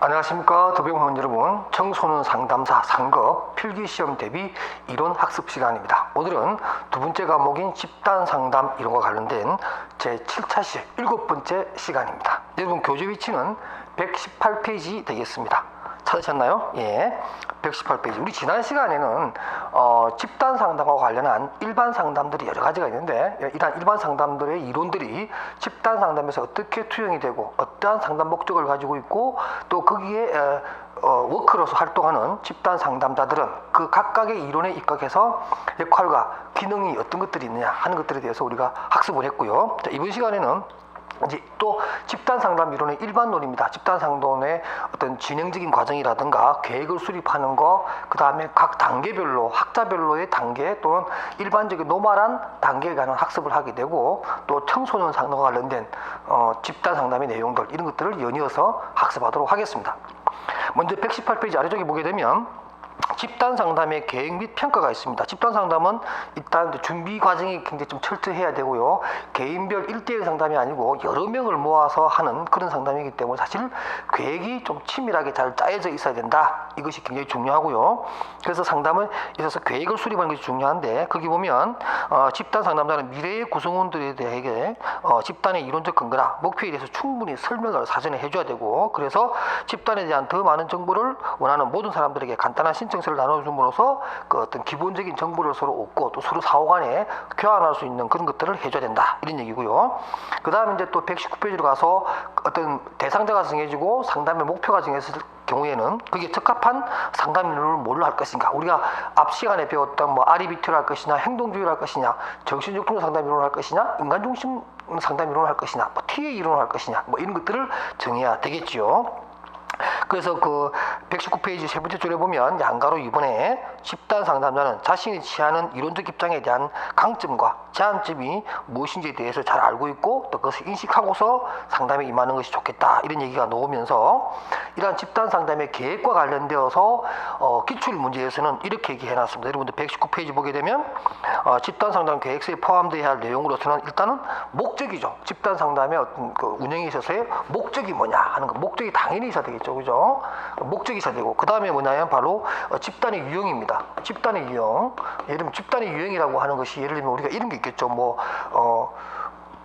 안녕하십니까 도병원 여러분. 청소년 상담사 상급 필기시험 대비 이론 학습 시간입니다. 오늘은 두 번째 과목인 집단 상담 이론과 관련된 제 7차시 일곱 번째 시간입니다. 여러분 교재 위치는 118페이지 되겠습니다 찾으셨나요? 예. 118페이지. 우리 지난 시간에는 어, 집단 상담과 관련한 일반 상담들이 여러 가지가 있는데 이러한 일반 상담들의 이론들이 집단 상담에서 어떻게 투영이 되고 어떠한 상담 목적을 가지고 있고 또 거기에 에, 어, 워크로서 활동하는 집단 상담자들은 그 각각의 이론에 입각해서 역할과 기능이 어떤 것들이 있느냐 하는 것들에 대해서 우리가 학습을 했고요. 자, 이번 시간에는 이제 또 집단 상담 이론의 일반론입니다. 집단 상담의 어떤 진행적인 과정이라든가 계획을 수립하는 거, 그 다음에 각 단계별로 학자별로의 단계 또는 일반적인 노멀한 단계에 관한 학습을 하게 되고 또 청소년 상담과 관련된 어, 집단 상담의 내용들 이런 것들을 연이어서 학습하도록 하겠습니다. 먼저 118페이지 아래쪽에 보게 되면 집단 상담의 계획 및 평가가 있습니다. 집단 상담은 일단 준비 과정이 굉장히 좀 철저해야 되고요. 개인별 1대1 상담이 아니고 여러 명을 모아서 하는 그런 상담이기 때문에 사실 계획이 좀 치밀하게 잘 짜여져 있어야 된다. 이것이 굉장히 중요하고요. 그래서 상담은 있어서 계획을 수립하는 것이 중요한데 거기 보면 어, 집단 상담자는 미래의 구성원들에 대해 어, 집단의 이론적 근거나 목표에 대해서 충분히 설명을 사전에 해줘야 되고 그래서 집단에 대한 더 많은 정보를 원하는 모든 사람들에게 간단한 신 청서를 나눠줌으로써 그 어떤 기본적인 정보를 서로 얻고 또 서로 사후간에 교환할 수 있는 그런 것들을 해줘야 된다 이런 얘기고요. 그 다음에 이제 또 119페이지로 가서 어떤 대상자가 정해지고 상담의 목표가 정해졌을 경우에는 그게 적합한 상담 이론을 뭘로 할 것인가 우리가 앞 시간에 배웠던 뭐 아리비티를 할 것이냐 행동주의를 할 것이냐 정신적 중심 상담 이론을 할 것이냐 인간 중심 상담 이론을 할 것이냐 뭐 TA 이론을 할 것이냐 뭐 이런 것들을 정해야 되겠지요. 그래서 그 119페이지 세 번째 줄에 보면 양가로 이번에 집단 상담자는 자신이 취하는 이론적 입장에 대한 강점과 제한점이 무엇인지에 대해서 잘 알고 있고 또 그것을 인식하고서 상담에 임하는 것이 좋겠다 이런 얘기가 나오면서 이러한 집단 상담의 계획과 관련되어서 어, 기출 문제에서는 이렇게 얘기해 놨습니다. 여러분들 119페이지 보게 되면 어, 집단 상담 계획서에 포함되어야 할 내용으로서는 일단은 목적이죠. 집단 상담의 어떤 그 운영에 있어서의 목적이 뭐냐 하는 거 목적이 당연히 있어야 되겠죠. 그죠? 목적이 되고 그 다음에 뭐냐면 바로 어, 집단의 유형입니다. 집단의 유형. 예를 들면 집단의 유형이라고 하는 것이 예를 들면 우리가 이런 게 있겠죠. 뭐 어,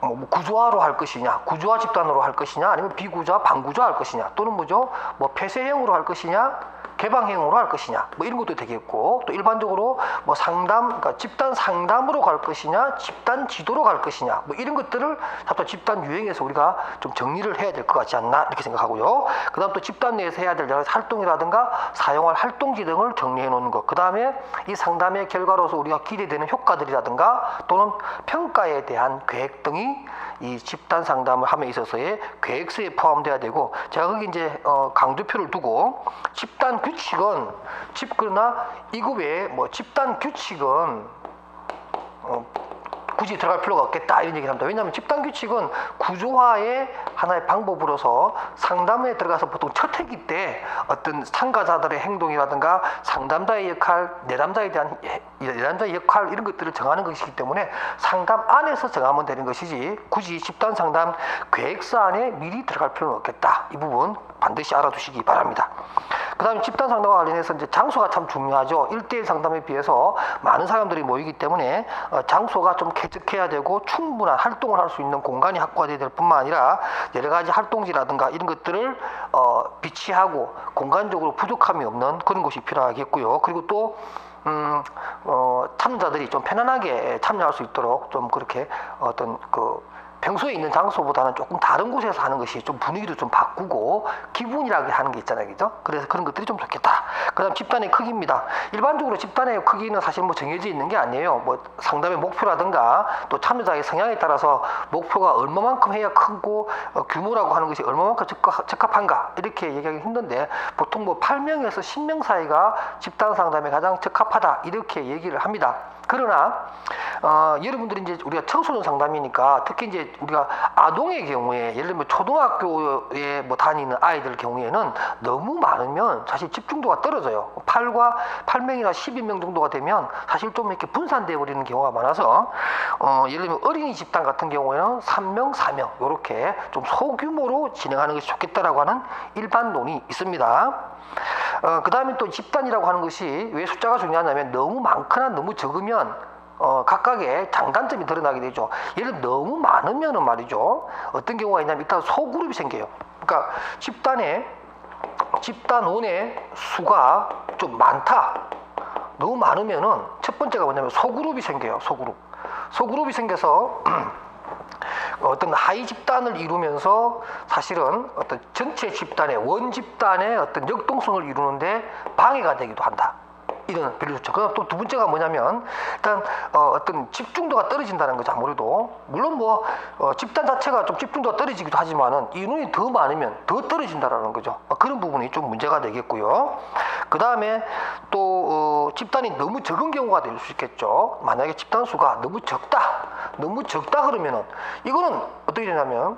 뭐 구조화로 할 것이냐, 구조화 집단으로 할 것이냐, 아니면 비구조화, 반구조화 할 것이냐, 또는 뭐죠, 뭐 폐쇄형으로 할 것이냐, 개방형으로 할 것이냐, 뭐 이런 것도 되겠고, 또 일반적으로 뭐 상담, 그러니까 집단 상담으로 갈 것이냐, 집단 지도로 갈 것이냐, 뭐 이런 것들을 잡다 집단 유형에서 우리가 좀 정리를 해야 될 것 같지 않나 이렇게 생각하고요. 그다음 또 집단 내에서 해야 될 여러 활동이라든가 사용할 활동지 등을 정리해 놓는 것. 그다음에 이 상담의 결과로서 우리가 기대되는 효과들이라든가 또는 평가에 대한 계획 등이 이 집단 상담을 함에 있어서의 계획서에 포함돼야 되고 제가 거기 이제 어, 강조표를 두고 집단 규칙은 집 그러나 이거 외에 뭐 집단 규칙은 어, 굳이 들어갈 필요가 없겠다 이런 얘기를 합니다. 왜냐하면 집단 규칙은 구조화의 하나의 방법으로서 상담에 들어가서 보통 첫 회기 때 어떤 참가자들의 행동이라든가 상담자의 역할, 내담자에 대한 예- 내담자의 역할 이런 것들을 정하는 것이기 때문에 상담 안에서 정하면 되는 것이지 굳이 집단 상담 계획서 안에 미리 들어갈 필요는 없겠다. 이 부분 반드시 알아두시기 바랍니다. 그 다음에 집단 상담과 관련해서 이제 장소가 참 중요하죠. 1대1 상담에 비해서 많은 사람들이 모이기 때문에 어, 장소가 좀 쾌적해야 되고 충분한 활동을 할 수 있는 공간이 확보돼야 될 뿐만 아니라 여러 가지 활동지라든가 이런 것들을 어, 비치하고 공간적으로 부족함이 없는 그런 곳이 필요하겠고요. 그리고 또 음, 어, 참여자들이 좀 편안하게 참여할 수 있도록 좀 그렇게 어떤 그 평소에 있는 장소보다는 조금 다른 곳에서 하는 것이 좀 분위기도 좀 바꾸고 기분이라게 하는 게 있잖아요, 그죠? 그래서 그런 것들이 좀 좋겠다. 그 다음 집단의 크기입니다. 일반적으로 집단의 크기는 사실 뭐 정해져 있는 게 아니에요. 뭐 상담의 목표라든가 또 참여자의 성향에 따라서 목표가 얼마만큼 해야 크고 어, 규모라고 하는 것이 얼마만큼 적합, 적합한가 이렇게 얘기하기 힘든데 보통 뭐 8명에서 10명 사이가 집단 상담에 가장 적합하다 이렇게 얘기를 합니다. 그러나 어, 여러분들이 이제 우리가 청소년 상담이니까 특히 이제 우리가 아동의 경우에 예를 들면 초등학교에 뭐 다니는 아이들 경우에는 너무 많으면 사실 집중도가 떨어져요. 8과 8명이나 12명 정도가 되면 사실 좀 이렇게 분산되어 버리는 경우가 많아서 어, 예를 들면 어린이 집단 같은 경우에는 3명, 4명 이렇게 좀 소규모로 진행하는 것이 좋겠다라고 하는 일반론이 있습니다. 어, 그 다음에 또 집단이라고 하는 것이 왜 숫자가 중요하냐면 너무 많거나 너무 적으면 어, 각각의 장단점이 드러나게 되죠. 예를 들어 너무 많으면은 말이죠. 어떤 경우가 있냐면 일단 소그룹이 생겨요. 그러니까 집단에 집단원의 수가 좀 많다. 너무 많으면은 첫 번째가 뭐냐면 소그룹이 생겨요. 소그룹. 소그룹이 생겨서 어떤 하위 집단을 이루면서 사실은 어떤 전체 집단의 원 집단의 어떤 역동성을 이루는데 방해가 되기도 한다. 이런 별로 좋죠. 그다음 또두 번째가 뭐냐면 일단 어, 떤 집중도가 떨어진다는 거죠. 아무래도 물론 뭐 어, 집단 자체가 좀 집중도가 떨어지기도 하지만은 인원이 더 많으면 더 떨어진다라는 거죠. 어, 그런 부분이 좀 문제가 되겠고요. 그 다음에 또 어, 집단이 너무 적은 경우가 될 수 있겠죠. 만약에 집단 수가 너무 적다, 너무 적다 그러면은 이거는 어떻게 되냐면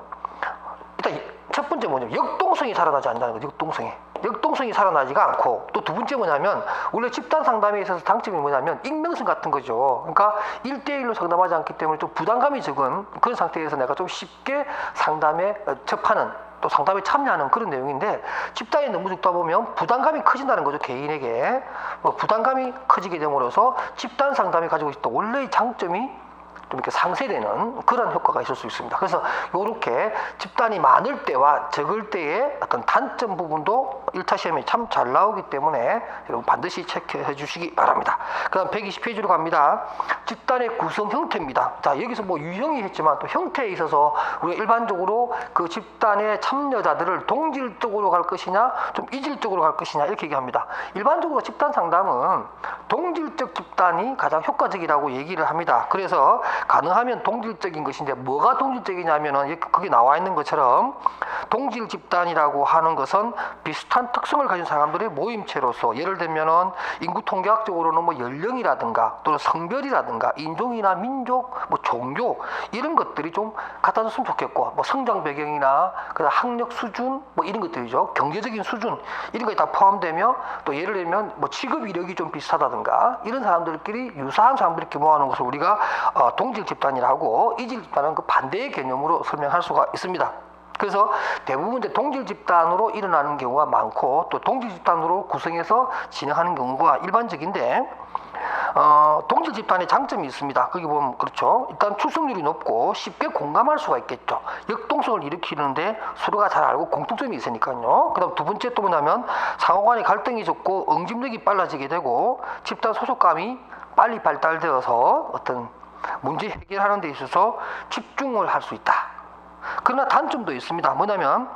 일단 첫 번째 뭐냐면 역동성이 살아나지 않는다는 거죠. 역동성이. 역동성이 살아나지가 않고 또 두 번째 뭐냐면 원래 집단 상담에 있어서 장점이 뭐냐면 익명성 같은 거죠. 그러니까 일대일로 상담하지 않기 때문에 좀 부담감이 적은 그런 상태에서 내가 좀 쉽게 상담에 어, 접하는 또 상담에 참여하는 그런 내용인데 집단이 너무 적다 보면 부담감이 커진다는 거죠 개인에게 뭐 부담감이 커지게 됨으로써 집단 상담이 가지고 있던 원래의 장점이 좀 이렇게 상쇄되는 그런 효과가 있을 수 있습니다. 그래서 이렇게 집단이 많을 때와 적을 때의 어떤 단점 부분도 1차 시험에 참 잘 나오기 때문에 여러분 반드시 체크해 주시기 바랍니다. 그 다음 120페이지로 갑니다. 집단의 구성 형태입니다. 자, 여기서 뭐 유형이 했지만 또 형태에 있어서 우리가 일반적으로 그 집단의 참여자들을 동질적으로 갈 것이냐 좀 이질적으로 갈 것이냐 이렇게 얘기합니다. 일반적으로 집단 상담은 동질적 집단이 가장 효과적이라고 얘기를 합니다. 그래서 가능하면 동질적인 것인데 뭐가 동질적이냐면은 그게 나와 있는 것처럼 동질 집단이라고 하는 것은 비슷한 특성을 가진 사람들의 모임체로서 예를 들면은 인구 통계학적으로는 뭐 연령이라든가 또는 성별이라든가 인종이나 민족 뭐 종교 이런 것들이 좀 갖다줬으면 좋겠고 뭐 성장 배경이나 그 학력 수준 뭐 이런 것들이죠. 경제적인 수준 이런 것이 다 포함되며 또 예를 들면 뭐 취급 이력이 좀 비슷하다든가 이런 사람들끼리 유사한 사람들이 모아놓은 것을 우리가 어, 동질 집단이라 하고 이질 집단은 그 반대의 개념으로 설명할 수가 있습니다. 그래서 대부분 이제 동질 집단으로 일어나는 경우가 많고 또 동질 집단으로 구성해서 진행하는 경우가 일반적인데 어, 동질 집단의 장점이 있습니다. 거기 보면 그렇죠. 일단 출석률이 높고 쉽게 공감할 수가 있겠죠. 역동성을 일으키는데 서로가 잘 알고 공통점이 있으니까요. 그다음 두 번째 또 뭐냐면 상호간의 갈등이 적고 응집력이 빨라지게 되고 집단 소속감이 빨리 발달되어서 어떤 문제 해결하는 데 있어서 집중을 할 수 있다. 그러나 단점도 있습니다. 뭐냐면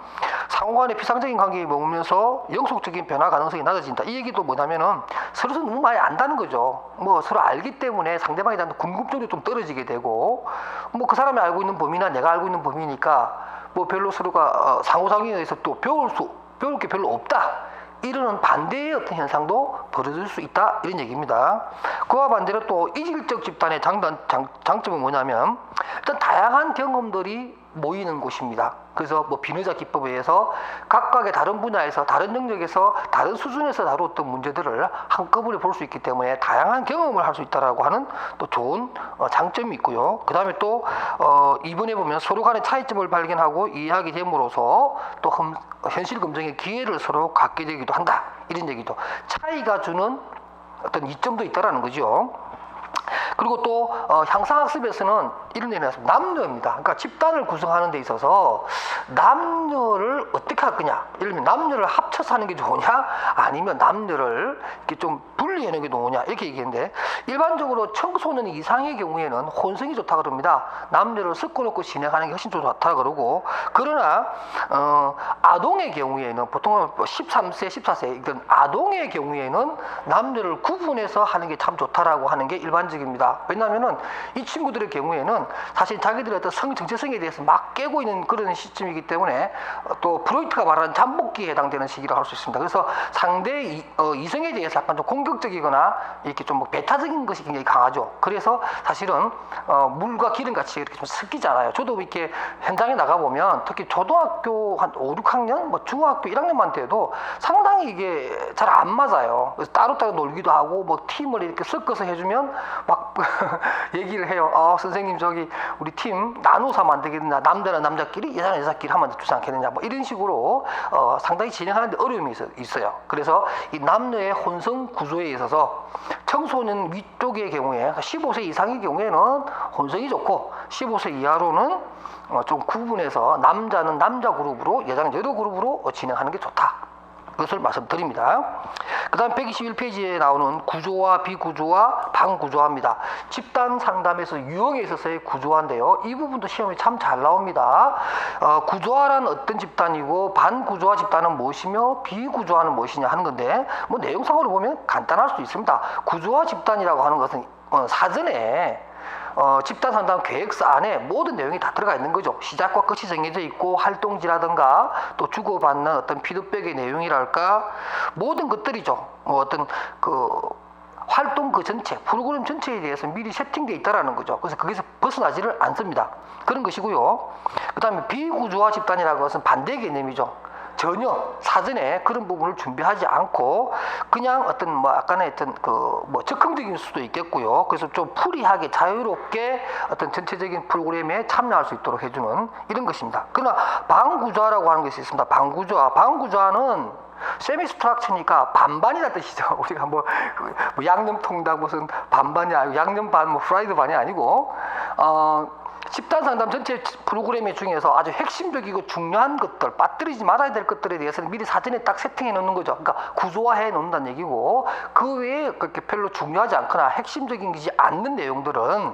상호 간의 피상적인 관계에 머물면서 영속적인 변화 가능성이 낮아진다. 이 얘기도 뭐냐면은 서로 서로 너무 많이 안다는 거죠. 뭐 서로 알기 때문에 상대방에 대한 궁금증도 좀 떨어지게 되고 뭐 그 사람이 알고 있는 범위나 내가 알고 있는 범위니까 뭐 별로 서로가 어, 상호작용에서 또 배울 수 배울 게 별로 없다. 이러는 반대의 어떤 현상도 벌어질 수 있다 이런 얘기입니다. 그와 반대로 또 이질적 집단의 장단, 장, 장점은 뭐냐면 일단 다양한 경험들이 모이는 곳입니다. 그래서 뭐 비누자 기법에 의해서 각각의 다른 분야에서 다른 영역에서 다른 수준에서 다루었던 문제들을 한꺼번에 볼 수 있기 때문에 다양한 경험을 할 수 있다라고 하는 또 좋은 어, 장점이 있고요. 그 다음에 또 어, 이번에 보면 서로 간의 차이점을 발견하고 이해하게 됨으로써 또 흠- 현실 검증의 기회를 서로 갖게 되기도 한다. 이런 얘기도 차이가 주는 어떤 이점도 있다라는 거죠. 그리고 또 어, 향상학습에서는 이런 내용이 나왔습니다. 남녀입니다. 그러니까 집단을 구성하는 데 있어서 남녀를 어떻게 할 거냐. 예를 들면 남녀를 합쳐서 하는 게 좋으냐, 아니면 남녀를 이렇게 좀 분리하는 게 좋으냐 이렇게 얘기했는데 일반적으로 청소년 이상의 경우에는 혼성이 좋다 그럽니다. 남녀를 섞어놓고 진행하는 게 훨씬 좋다 그러고 그러나 어, 아동의 경우에는 보통 13세, 14세 이런 아동의 경우에는 남녀를 구분해서 하는 게 참 좋다라고 하는 게 일반 적입니다. 됩니다. 왜냐하면은 이 친구들의 경우에는 사실 자기들의 어떤 성 정체성에 대해서 막 깨고 있는 그런 시점이기 때문에 어, 또 프로이트가 말하는 잠복기에 해당되는 시기라고 할수 있습니다. 그래서 상대 이, 어, 이성에 대해서 약간 좀 공격적이거나 이렇게 좀 뭐 배타적인 것이 굉장히 강하죠. 그래서 사실은 어, 물과 기름 같이 이렇게 좀 섞이잖아요. 저도 이렇게 현장에 나가 보면 특히 초등학교 한 5, 6학년, 뭐 중학교 1학년만 돼도 상당히 이게 잘 안 맞아요. 그래서 따로따로 놀기도 하고 뭐 팀을 이렇게 섞어서 해주면 막 얘기를 해요. 아 선생님 저기 우리 팀 나눠서 하면 안 되겠냐? 남자는 남자끼리, 여자는 여자끼리 하면 좋지 않겠느냐? 뭐 이런 식으로 어, 상당히 진행하는데 어려움이 있어, 있어 요. 그래서 이 남녀의 혼성 구조에 있어서 청소년 위쪽의 경우에 15세 이상의 경우에는 혼성이 좋고 15세 이하로는 어, 좀 구분해서 남자는 남자 그룹으로 여자는 여자 그룹으로 어, 진행하는 게 좋다. 그것을 말씀드립니다. 그 다음 121페이지에 나오는 구조화, 비구조화, 반구조화입니다. 집단 상담에서 유형에 있어서의 구조화인데요. 이 부분도 시험에 참 잘 나옵니다. 어, 구조화란 어떤 집단이고 반구조화 집단은 무엇이며 비구조화는 무엇이냐 하는 건데 뭐 내용상으로 보면 간단할 수 있습니다. 구조화 집단이라고 하는 것은 어, 사전에 어, 집단 상담 계획서 안에 모든 내용이 다 들어가 있는 거죠. 시작과 끝이 정해져 있고 활동지라든가 또 주고받는 어떤 피드백의 내용이랄까 모든 것들이죠. 뭐 어떤 그 활동 그 전체, 프로그램 전체에 대해서 미리 세팅되어 있다라는 거죠. 그래서 거기서 벗어나지를 않습니다. 그런 것이고요. 그 다음에 비구조화 집단이라는 것은 반대 개념이죠. 전혀 사전에 그런 부분을 준비하지 않고 그냥 어떤 뭐 아까는 어떤 그뭐 적극적인 수도 있겠고요. 그래서 좀 프리하게 자유롭게 어떤 전체적인 프로그램에 참여할 수 있도록 해주는 이런 것입니다. 그러나 방구조화라고 하는 것이 있습니다. 방구조화, 방구조화는 세미 스트럭처니까 반반이라 뜻이죠. 우리가 뭐, 뭐 양념 통닭 무슨 반반이 아니고 양념 반, 뭐 프라이드 반이 아니고 어. 집단 상담 전체 프로그램 중에서 아주 핵심적이고 중요한 것들, 빠뜨리지 말아야 될 것들에 대해서는 미리 사전에 딱 세팅해 놓는 거죠. 그러니까 구조화해 놓는다는 얘기고 그 외에 그렇게 별로 중요하지 않거나 핵심적이지 않는 내용들은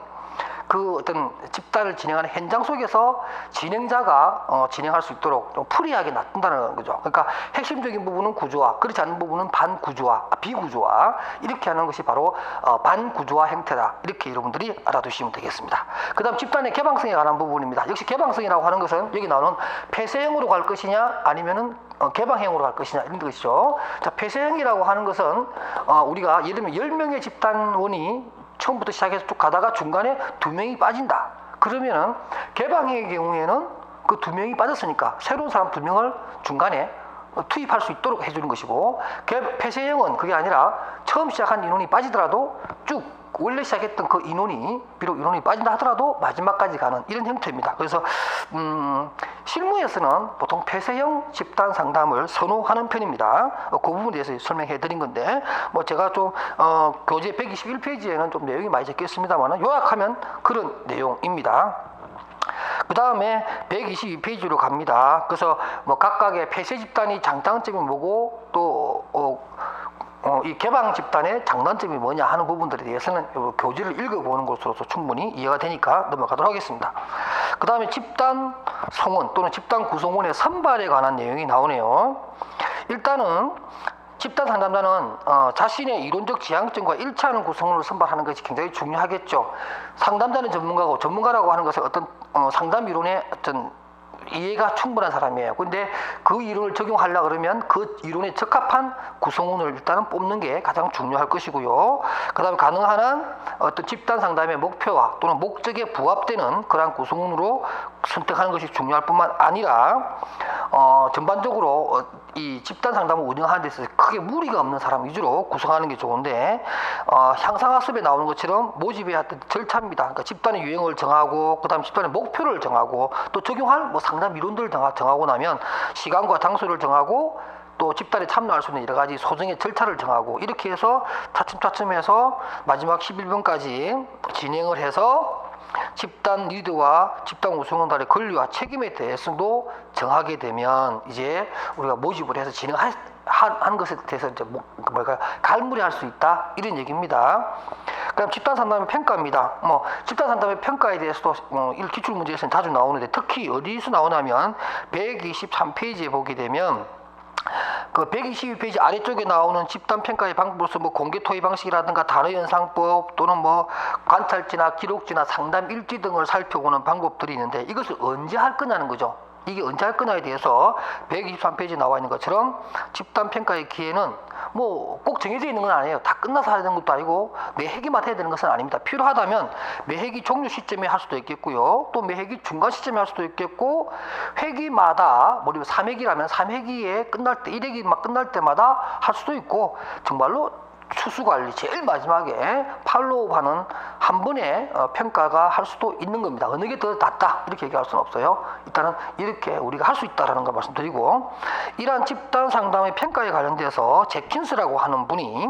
그 어떤 집단을 진행하는 현장 속에서 진행자가 어, 진행할 수 있도록 좀 프리하게 놔둔다는 거죠. 그러니까 핵심적인 부분은 구조화, 그렇지 않은 부분은 반구조화, 아, 비구조화 이렇게 하는 것이 바로 어, 반구조화 형태다. 이렇게 여러분들이 알아두시면 되겠습니다. 그다음 집단의 개방성에 관한 부분입니다. 역시 개방성이라고 하는 것은 여기 나오는 폐쇄형으로 갈 것이냐 아니면은 어, 개방형으로 갈 것이냐 이런 것이죠. 자, 폐쇄형이라고 하는 것은 어, 우리가 예를 들면 10명의 집단원이 처음부터 시작해서 쭉 가다가 중간에 두 명이 빠진다. 그러면은 개방의 경우에는 그 두 명이 빠졌으니까 새로운 사람 두 명을 중간에 투입할 수 있도록 해주는 것이고 개- 폐쇄형은 그게 아니라 처음 시작한 인원이 빠지더라도 쭉 원래 시작했던 그 인원이 비록 인원이 빠진다 하더라도 마지막까지 가는 이런 형태입니다. 그래서 음, 실무에서는 보통 폐쇄형 집단 상담을 선호하는 편입니다. 어, 그 부분에 대해서 설명해 드린 건데 뭐 제가 좀 어, 교재 121페이지에는 좀 내용이 많이 적혀 있습니다만 요약하면 그런 내용입니다. 그 다음에 122페이지로 갑니다. 그래서 뭐 각각의 폐쇄 집단이 장단점이 뭐고 또 어, 어, 이 개방 집단의 장단점이 뭐냐 하는 부분들에 대해서는 요 교재를 읽어보는 것으로서 충분히 이해가 되니까 넘어가도록 하겠습니다. 그 다음에 집단 성원 또는 집단 구성원의 선발에 관한 내용이 나오네요. 일단은 집단 상담자는 어, 자신의 이론적 지향점과 일치하는 구성원을 선발하는 것이 굉장히 중요하겠죠. 상담자는 전문가고 전문가라고 하는 것은 어떤 어, 상담 이론의 어떤 이해가 충분한 사람이에요. 근데 그 이론을 적용하려 그러면 그 이론에 적합한 구성원을 일단은 뽑는 게 가장 중요할 것이고요. 그다음에 가능한 한 어떤 집단 상담의 목표와 또는 목적에 부합되는 그러한 구성원으로 선택하는 것이 중요할 뿐만 아니라 어, 전반적으로 어, 이 집단 상담을 운영하는 데 있어서 크게 무리가 없는 사람 위주로 구성하는 게 좋은데 어, 향상학습에 나오는 것처럼 모집의 절차입니다. 그러니까 집단의 유형을 정하고 그다음 집단의 목표를 정하고 또 적용할 뭐 상담 이론들을 정하- 정하고 나면 시간과 장소를 정하고 또 집단에 참여할 수 있는 여러 가지 소정의 절차를 정하고 이렇게 해서 차츰차츰 해서 마지막 11번까지 진행을 해서 집단 리드와 집단 우승원단의 권리와 책임에 대해서도 정하게 되면 이제 우리가 모집을 해서 진행한 한 것에 대해서 이제 뭐, 뭐랄까 갈무리할 수 있다 이런 얘기입니다. 그다음 집단 상담의 평가입니다. 뭐 집단 상담의 평가에 대해서도 어, 이 기출 문제에서는 자주 나오는데 특히 어디서 나오냐면 123페이지에 보게 되면 그 122페이지 아래쪽에 나오는 집단 평가의 방법으로서 뭐 공개 토의 방식이라든가 단어 연상법 또는 뭐 관찰지나 기록지나 상담 일지 등을 살펴보는 방법들이 있는데 이것을 언제 할 거냐는 거죠. 이게 언제 할 거냐에 대해서 123페이지 나와 있는 것처럼 집단 평가의 기회는 뭐 꼭 정해져 있는 건 아니에요. 다 끝나서 해야 되는 것도 아니고 매 회기마다 해야 되는 것은 아닙니다. 필요하다면 매 회기 종료 시점에 할 수도 있겠고요. 또매 회기 중간 시점에 할 수도 있겠고 회기마다 뭐 3회기라면 3회기에 끝날 때 1회기 막 끝날 때마다 할 수도 있고 정말로 추수 관리 제일 마지막에 팔로우하는 한 번에 어, 평가가 할 수도 있는 겁니다. 어느 게 더 낫다 이렇게 얘기할 수는 없어요. 일단은 이렇게 우리가 할 수 있다라는 걸 말씀드리고 이러한 집단 상담의 평가에 관련돼서 제킨스라고 하는 분이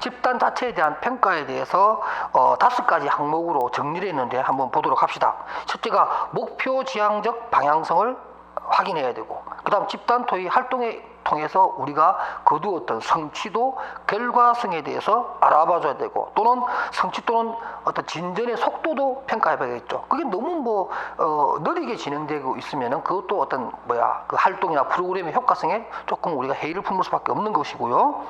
집단 자체에 대한 평가에 대해서 어, 다섯 가지 항목으로 정리를 했는데 한번 보도록 합시다. 첫째가 목표 지향적 방향성을 확인해야 되고 그다음 집단 토의 활동에 통해서 우리가 거두었던 성취도 결과성에 대해서 알아봐줘야 되고 또는 성취 또는 어떤 진전의 속도도 평가해봐야겠죠. 그게 너무 뭐 어, 느리게 진행되고 있으면은 그것도 어떤 뭐야 그 활동이나 프로그램의 효과성에 조금 우리가 해이를 품을 수밖에 없는 것이고요.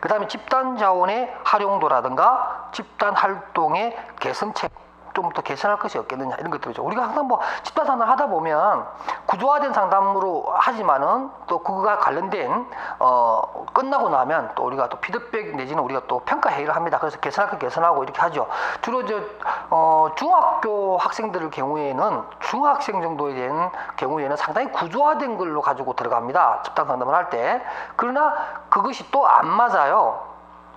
그 다음에 집단 자원의 활용도라든가 집단 활동의 개선책 좀 더 개선할 것이 없겠느냐 이런 것들이죠. 우리가 항상 뭐 집단 상담 하다 보면 구조화된 상담으로 하지만은 또 그거가 관련된 어 끝나고 나면 또 우리가 또 피드백 내지는 우리가 또 평가 회의를 합니다. 그래서 개선할 거 개선하고 이렇게 하죠. 주로 저 어 중학교 학생들의 경우에는 중학생 정도에 된 경우에는 상당히 구조화된 걸로 가지고 들어갑니다. 집단 상담을 할 때. 그러나 그것이 또 안 맞아요.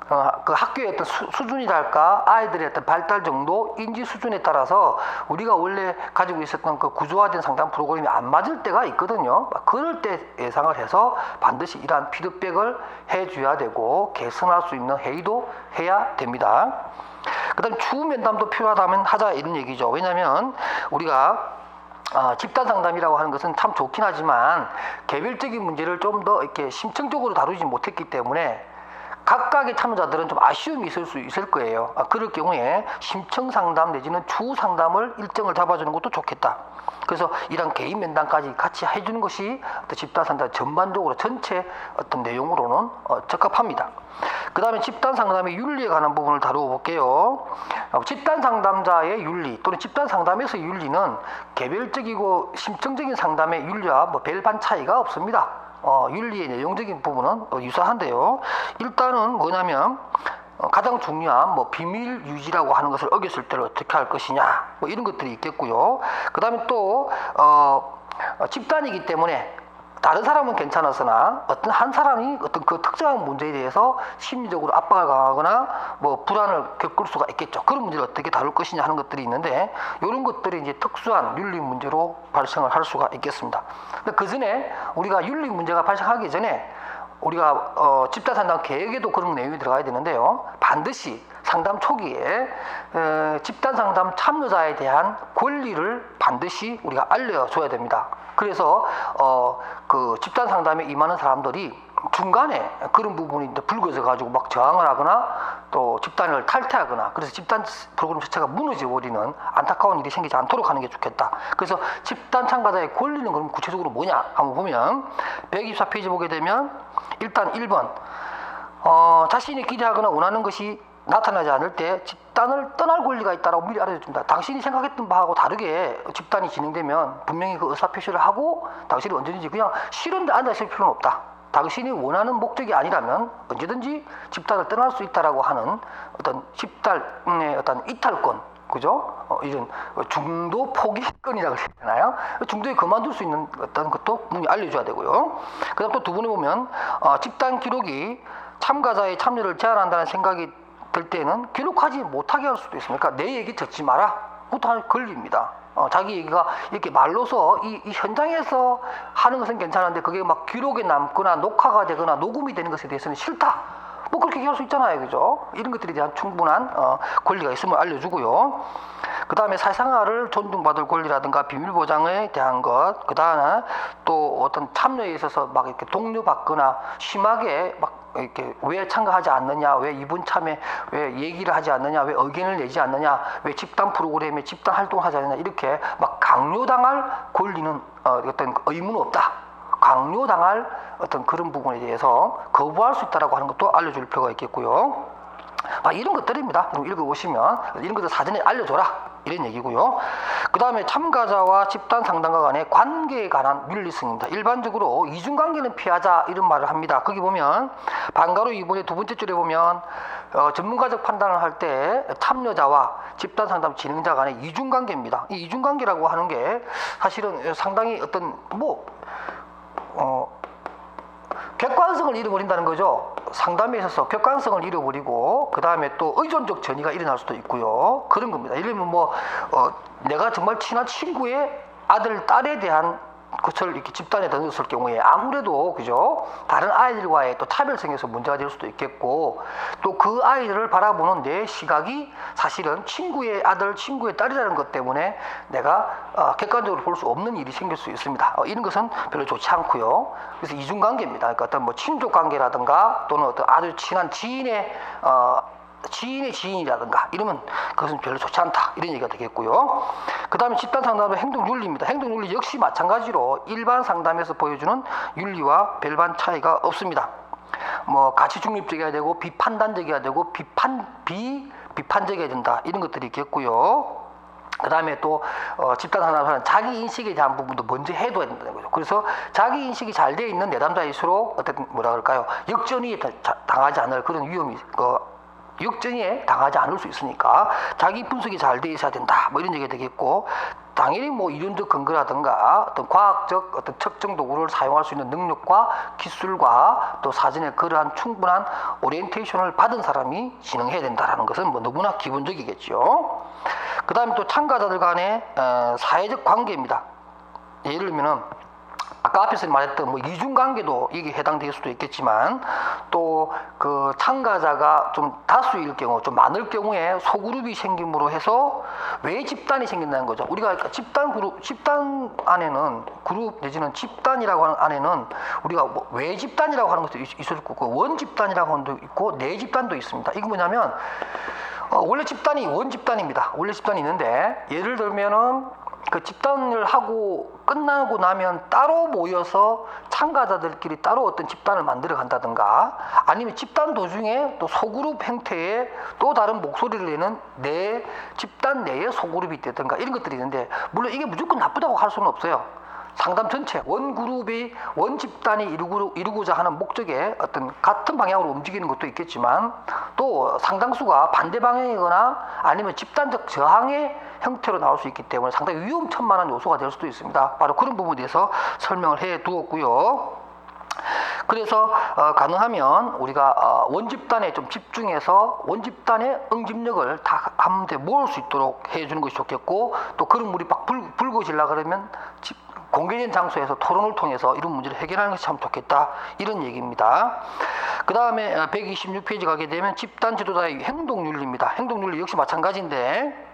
어, 그 학교의 어떤 수, 수준이랄까 아이들의 어떤 발달 정도 인지 수준에 따라서 우리가 원래 가지고 있었던 그 구조화된 상담 프로그램이 안 맞을 때가 있거든요. 그럴 때 예상을 해서 반드시 이러한 피드백을 해줘야 되고 개선할 수 있는 회의도 해야 됩니다. 그다음 추후 면담도 필요하다면 하자 이런 얘기죠. 왜냐하면 우리가 어, 집단 상담이라고 하는 것은 참 좋긴 하지만 개별적인 문제를 좀 더 이렇게 심층적으로 다루지 못했기 때문에 각각의 참여자들은 좀 아쉬움이 있을 수 있을 거예요. 아, 그럴 경우에 심층 상담 내지는 추후 상담을 일정을 잡아주는 것도 좋겠다. 그래서 이런 개인 면담까지 같이 해주는 것이 집단 상담 전반적으로 전체 어떤 내용으로는 어, 적합합니다. 그 다음에 집단 상담의 윤리에 관한 부분을 다루어 볼게요. 어, 집단 상담자의 윤리 또는 집단 상담에서 윤리는 개별적이고 심층적인 상담의 윤리와 뭐 별반 차이가 없습니다. 어, 윤리의 내용적인 부분은 어, 유사한데요. 일단은 뭐냐면 어, 가장 중요한 뭐 비밀 유지라고 하는 것을 어겼을 때를 어떻게 할 것이냐 뭐 이런 것들이 있겠고요. 그다음에 또 어, 어, 집단이기 때문에 다른 사람은 괜찮았으나 어떤 한 사람이 어떤 그 특정한 문제에 대해서 심리적으로 압박을 강하거나 뭐 불안을 겪을 수가 있겠죠. 그런 문제를 어떻게 다룰 것이냐 하는 것들이 있는데 이런 것들이 이제 특수한 윤리 문제로 발생을 할 수가 있겠습니다. 근데 그 전에 우리가 윤리 문제가 발생하기 전에 우리가 어, 집단 상담 계획에도 그런 내용이 들어가야 되는데요. 반드시 상담 초기에 에, 집단 상담 참여자에 대한 권리를 반드시 우리가 알려줘야 됩니다. 그래서 어, 그 집단 상담에 임하는 사람들이 중간에 그런 부분이 불거져 가지고 막 저항을 하거나 또 집단을 탈퇴하거나 그래서 집단 프로그램 자체가 무너져 버리는 안타까운 일이 생기지 않도록 하는 게 좋겠다. 그래서 집단 참가자의 권리는 그럼 구체적으로 뭐냐 한번 보면 124페이지 보게 되면 일단 1번 어, 자신이 기대하거나 원하는 것이 나타나지 않을 때 집단을 떠날 권리가 있다라고 미리 알려줍니다. 당신이 생각했던 바하고 다르게 집단이 진행되면 분명히 그 의사 표시를 하고 당신이 언제든지 그냥 싫은데 앉아 있을 필요는 없다. 당신이 원하는 목적이 아니라면 언제든지 집단을 떠날 수 있다라고 하는 어떤 집단의 어떤 이탈권, 그죠? 어, 이런 중도 포기권이라고 해야 되나요? 중도에 그만둘 수 있는 어떤 것도 분명히 알려줘야 되고요. 그 다음 또두 번에 보면 어, 집단 기록이 참가자의 참여를 제한한다는 생각이 들 때는 기록하지 못하게 할 수도 있습니다. 그러니까 내 얘기 듣지 마라. 그것도 권리입니다. 어, 자기 얘기가 이렇게 말로서 이, 이 현장에서 하는 것은 괜찮은데 그게 막 기록에 남거나 녹화가 되거나 녹음이 되는 것에 대해서는 싫다. 뭐 그렇게 얘기할 수 있잖아요, 그죠? 이런 것들에 대한 충분한 어, 권리가 있음을 알려주고요. 그 다음에 사생활을 존중받을 권리라든가 비밀 보장에 대한 것, 그 다음에 또 어떤 참여에 있어서 막 이렇게 독려받거나 심하게 막 이렇게 왜 참가하지 않느냐, 왜 이분 참여, 왜 얘기를 하지 않느냐, 왜 의견을 내지 않느냐, 왜 집단 프로그램에 집단 활동을 하지 않느냐 이렇게 막 강요당할 권리는 어, 어떤 의무는 없다. 강요당할 어떤 그런 부분에 대해서 거부할 수 있다라고 하는 것도 알려줄 필요가 있겠고요. 아, 이런 것들입니다. 좀 읽어보시면 이런 것들 사전에 알려줘라. 이런 얘기고요. 그 다음에 참가자와 집단 상담가 간의 관계에 관한 윤리성입니다. 일반적으로 이중관계는 피하자 이런 말을 합니다. 거기 보면 반가로 이번에 두 번째 줄에 보면 어, 전문가적 판단을 할 때 참여자와 집단 상담 진행자 간의 이중관계입니다. 이 이중관계라고 하는 게 사실은 상당히 어떤 뭐 어, 객관성을 잃어버린다는 거죠. 상담에 있어서 객관성을 잃어버리고 그 다음에 또 의존적 전이가 일어날 수도 있고요. 그런 겁니다. 예를 들면 뭐 어, 내가 정말 친한 친구의 아들 딸에 대한 것을 이렇게 집단에 던졌을 경우에 아무래도 그죠? 다른 아이들과의 또 차별성에서 문제가 될 수도 있겠고 또 그 아이들을 바라보는 내 시각이 사실은 친구의 아들 친구의 딸이라는 것 때문에 내가 어, 객관적으로 볼 수 없는 일이 생길 수 있습니다. 어, 이런 것은 별로 좋지 않고요. 그래서 이중관계입니다. 그러니까 어떤 뭐 친족 관계라든가 또는 어떤 아주 친한 지인의 어, 지인의 지인이라든가 이러면 그것은 별로 좋지 않다 이런 얘기가 되겠고요. 그 다음에 집단 상담은 행동 윤리입니다. 행동 윤리 역시 마찬가지로 일반 상담에서 보여주는 윤리와 별반 차이가 없습니다. 뭐 가치 중립적이어야 되고 비판단적이어야 되고 비판 비 비판적이어야 된다 이런 것들이 있겠고요. 그 다음에 또 어, 집단 상담사는 자기 인식에 대한 부분도 먼저 해둬야 된다는 거죠. 그래서 자기 인식이 잘 되어 있는 내담자일수록 어떤 뭐라 그럴까요? 역전이 당하지 않을 그런 위험이 그 역전에 당하지 않을 수 있으니까 자기 분석이 잘 돼 있어야 된다. 뭐 이런 얘기가 되겠고 당연히 뭐 이론적 근거라든가 어떤 과학적 어떤 측정 도구를 사용할 수 있는 능력과 기술과 또 사전에 그러한 충분한 오리엔테이션을 받은 사람이 진행해야 된다라는 것은 뭐 너무나 기본적이겠죠. 그 다음에 또 참가자들 간의 어, 사회적 관계입니다. 예를 들면은 아까 앞에서 말했던 뭐 이중관계도 이게 해당될 수도 있겠지만 또 그 참가자가 좀 다수일 경우 좀 많을 경우에 소그룹이 생김으로 해서 왜 집단이 생긴다는 거죠. 우리가 집단 그룹 집단 안에는 그룹 내지는 집단이라고 하는 안에는 우리가 뭐외 집단이라고 하는 것도 있- 있을 거고 원 집단이라고 하는 것도 있고 내 집단도 있습니다. 이게 뭐냐면 어, 원래 집단이 원 집단입니다. 원래 집단이 있는데 예를 들면은 그 집단을 하고 끝나고 나면 따로 모여서 참가자들끼리 따로 어떤 집단을 만들어 간다든가 아니면 집단 도중에 또 소그룹 형태의 또 다른 목소리를 내는 내 집단 내에 소그룹이 있다든가 이런 것들이 있는데 물론 이게 무조건 나쁘다고 할 수는 없어요. 상담 전체 원 그룹이 원 집단이 이루고, 이루고자 하는 목적에 어떤 같은 방향으로 움직이는 것도 있겠지만 또 상당수가 반대 방향이거나 아니면 집단적 저항의 형태로 나올 수 있기 때문에 상당히 위험천만한 요소가 될 수도 있습니다. 바로 그런 부분에 대해서 설명을 해 두었고요. 그래서 어, 가능하면 우리가 어, 원집단에 좀 집중해서 원집단의 응집력을 다 한데 모을 수 있도록 해주는 것이 좋겠고 또 그런 물이 막 불, 불거질라 그러면 집- 공개된 장소에서 토론을 통해서 이런 문제를 해결하는 것이 참 좋겠다 이런 얘기입니다. 그 다음에 126페이지 가게 되면 집단 지도자의 행동윤리입니다. 행동윤리 역시 마찬가지인데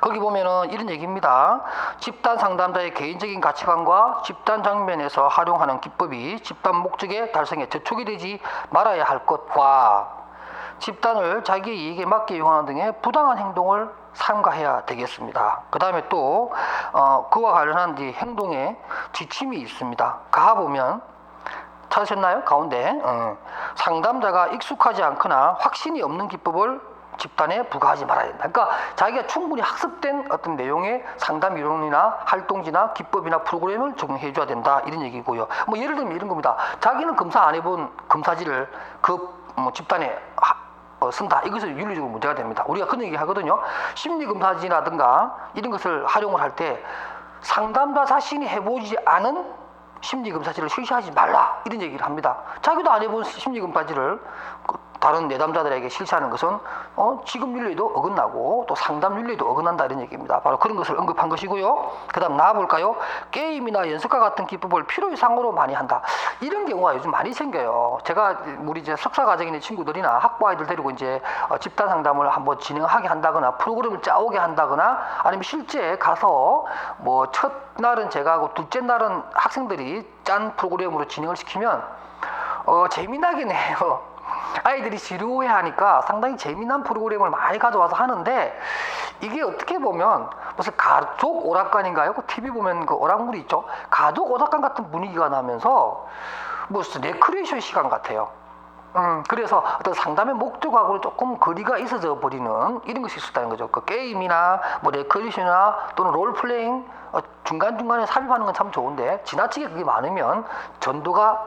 거기 보면은 이런 얘기입니다. 집단 상담자의 개인적인 가치관과 집단 장면에서 활용하는 기법이 집단 목적의 달성에 저촉이 되지 말아야 할 것과 집단을 자기의 이익에 맞게 이용하는 등의 부당한 행동을 삼가해야 되겠습니다. 그 다음에 또 어, 그와 관련한 이 행동의 지침이 있습니다. 가 보면 찾으셨나요? 가운데 어, 상담자가 익숙하지 않거나 확신이 없는 기법을 집단에 부과하지 말아야 된다. 그러니까 자기가 충분히 학습된 어떤 내용의 상담 이론이나 활동지나 기법이나 프로그램을 적용해 줘야 된다. 이런 얘기고요. 뭐 예를 들면 이런 겁니다. 자기는 검사 안 해본 검사지를 그 뭐 집단에 쓴다. 이것은 윤리적으로 문제가 됩니다. 우리가 그런 얘기 하거든요. 심리 검사지라든가 이런 것을 활용을 할 때 상담자 자신이 해보지 않은 심리검사지를 실시하지 말라 이런 얘기를 합니다. 자기도 안 해본 심리검사지를 그 다른 내담자들에게 실시하는 것은 어, 지금 윤리도 어긋나고 또 상담 윤리도 어긋난다 이런 얘기입니다. 바로 그런 것을 언급한 것이고요. 그 다음 나아볼까요? 게임이나 연습과 같은 기법을 필요 이상으로 많이 한다. 이런 경우가 요즘 많이 생겨요. 제가 우리 이제 석사 과정에 있는 친구들이나 학부 아이들 데리고 이제 어, 집단 상담을 한번 진행하게 한다거나 프로그램을 짜오게 한다거나 아니면 실제 가서 뭐 첫날은 제가 하고 둘째 날은 학생들이 짠 프로그램으로 진행을 시키면 어, 재미나긴 해요. 아이들이 지루해 하니까 상당히 재미난 프로그램을 많이 가져와서 하는데 이게 어떻게 보면 무슨 가족 오락관인가요? 그 TV 보면 그 오락물이 있죠. 가족 오락관 같은 분위기가 나면서 무슨 레크레이션 시간 같아요. 음, 그래서 어떤 상담의 목적하고는 조금 거리가 있어져 버리는 이런 것이 있었다는 거죠. 그 게임이나 뭐 레크레이션이나 또는 롤플레잉 어, 중간중간에 삽입하는 건 참 좋은데 지나치게 그게 많으면 전도가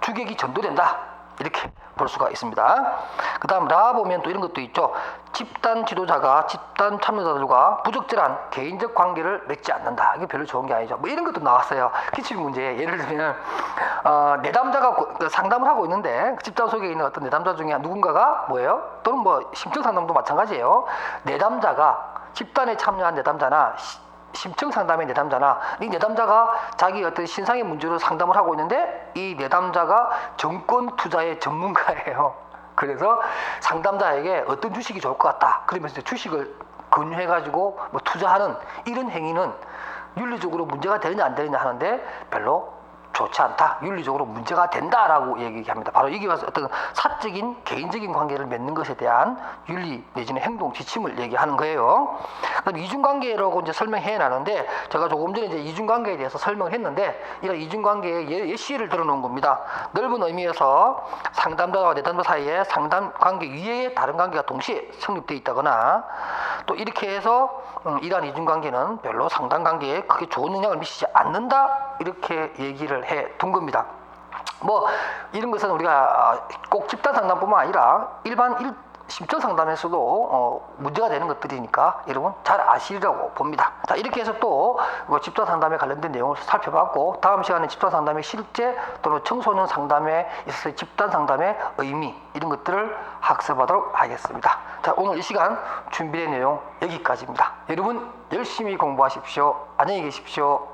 주객이 전도된다. 이렇게 볼 수가 있습니다. 그 다음 라 보면 또 이런 것도 있죠. 집단 지도자가 집단 참여자들과 부적절한 개인적 관계를 맺지 않는다. 이게 별로 좋은 게 아니죠. 뭐 이런 것도 나왔어요. 기출 문제. 예를 들면 어, 내담자가 고- 그 상담을 하고 있는데 그 집단 속에 있는 어떤 내담자 중에 누군가가 뭐예요? 또는 뭐 심층 상담도 마찬가지예요. 내담자가 집단에 참여한 내담자나 시- 심층 상담의 내담자나 이 내담자가 자기 어떤 신상의 문제로 상담을 하고 있는데 이 내담자가 정권 투자의 전문가예요. 그래서 상담자에게 어떤 주식이 좋을 것 같다. 그러면서 주식을 권유해가지고 뭐 투자하는 이런 행위는 윤리적으로 문제가 되느냐 안 되느냐 하는데 별로 좋지 않다. 윤리적으로 문제가 된다라고 얘기합니다. 바로 이게 와서 어떤 사적인 개인적인 관계를 맺는 것에 대한 윤리 내지는 행동 지침을 얘기하는 거예요. 그럼 이중관계라고 이제 설명해 놨는데 제가 조금 전에 이제 이중관계에 대해서 설명을 했는데 이런 이중관계의 예, 예시를 들어놓은 겁니다. 넓은 의미에서 상담자와 내담자 사이에 상담 관계 위에 다른 관계가 동시에 성립돼 있다거나 또 이렇게 해서 음, 이러한 이중관계는 별로 상담 관계에 크게 좋은 영향을 미치지 않는다 이렇게 얘기를 해 둔 겁니다. 뭐 이런 것은 우리가 아, 꼭 집단 상담뿐만 아니라 일반 일, 심층 상담에서도 어, 문제가 되는 것들이니까 여러분 잘 아시리라고 봅니다. 자 이렇게 해서 또 이거 집단 상담에 관련된 내용을 살펴봤고 다음 시간에 집단 상담의 실제 또는 청소년 상담에 있어서 집단 상담의 의미 이런 것들을 학습하도록 하겠습니다. 자 오늘 이 시간 준비된 내용 여기까지입니다. 여러분 열심히 공부하십시오. 안녕히 계십시오.